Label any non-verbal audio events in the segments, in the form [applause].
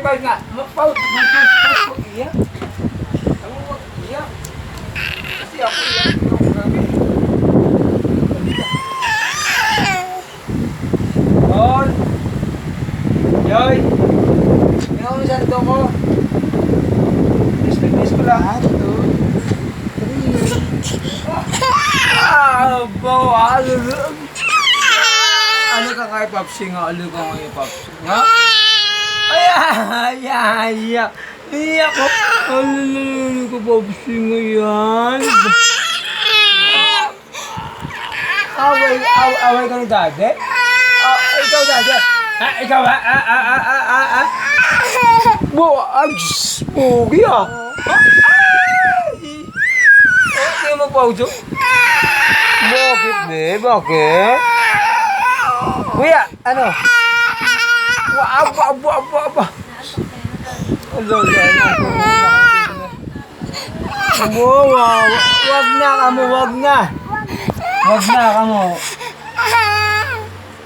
Paus nga. Paus, Paus, iyak. Ako wag iyak. Kasi ako iyak. Paul. Joy. Tingnan mo sa ko. Miss ko lang. Ah, bawa. Ano ka kay Papsi nga? Ano ka kay Papsi nga? Ay, ay, ay, ay. Iyak ko. Ano ko Papsi nga yan? Away, away, away ka ni dade? Ah, ikaw dade? Ah, ikaw ah, ah, ah, ah, ah, ah, ah. Bo, ags, pogi ah. Ay! Mo pa, Ujo? Bakit, be? Bakit? Kuya, ano? Aba, aba, aba, aba. Ano. Abo, wa- wag na kamo, wag na. Wag na kamo.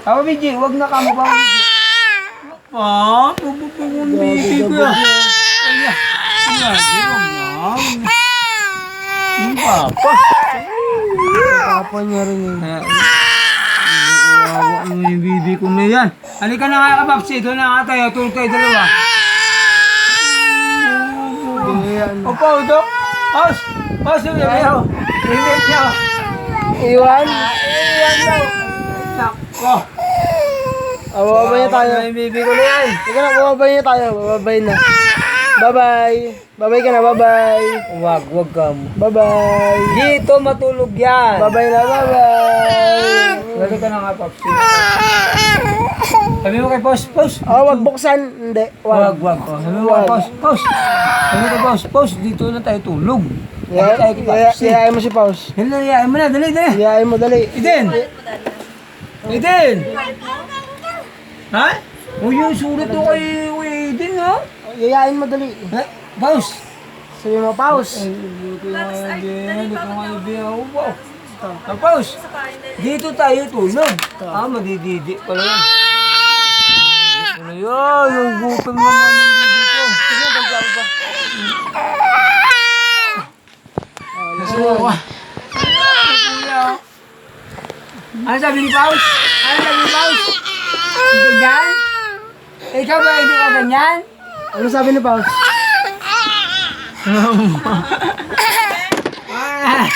Ako, Biji, wag na kamo, ba, Biji? Pa, pupupupun, Biji, wag na. Yung papa. Papa niya. Wawa mo yung bibi ko na yan. Halika na nga kapapsi. Ito na nga tayo. Tulog tayo dalawa. Ayan. O pa, Udok. Paus. Paus yung yayaw. Limit niya. Iwan. Iyan daw. Nako. Bababay na tayo. Yung bibi ko na yan. Sige na, bababay na tayo. Bababay na. Bye-bye. Bye-bye ka na, bye-bye. Wag, wag ka mo. Bye-bye. Dito matulog yan. Bye-bye na, bye-bye. Halika na nga, Papsi. Sabi mo kay Paus. Paus. Ah, wag buksan. Hindi. Wag, Wag. wag. Oh, sabi mo kay. Paus. Paus. Sabi mo kay Paus. Paus, dito na tayo tulog. Sabi tayo kay Yaya- Papsi. Yayain mo si Paus. Yan na, yayain mo na. Dali, dali. Yayain mo, dali. Eden! Eden! Ha? O yung sulat ko kay kay Eden, ha? Yayain mo, dali. Ha? Paus! Sabi mo, Paus. Ay, hindi ko nga Eden, hindi ko nga Eden. Oh, wow. Ah, Paus! Dito tayo tulog. Ah, madididi pala yan. Ano yan? Yung gutom naman yung bibi ko. Sige, tagsabi pa. Nasuwa. Ay, oh. Ano sabi ni Paus? Ano sabi ni Paus? Ganyan? Ikaw ba hindi ka ganyan? Ano sabi ni Paus? [laughs] Ah,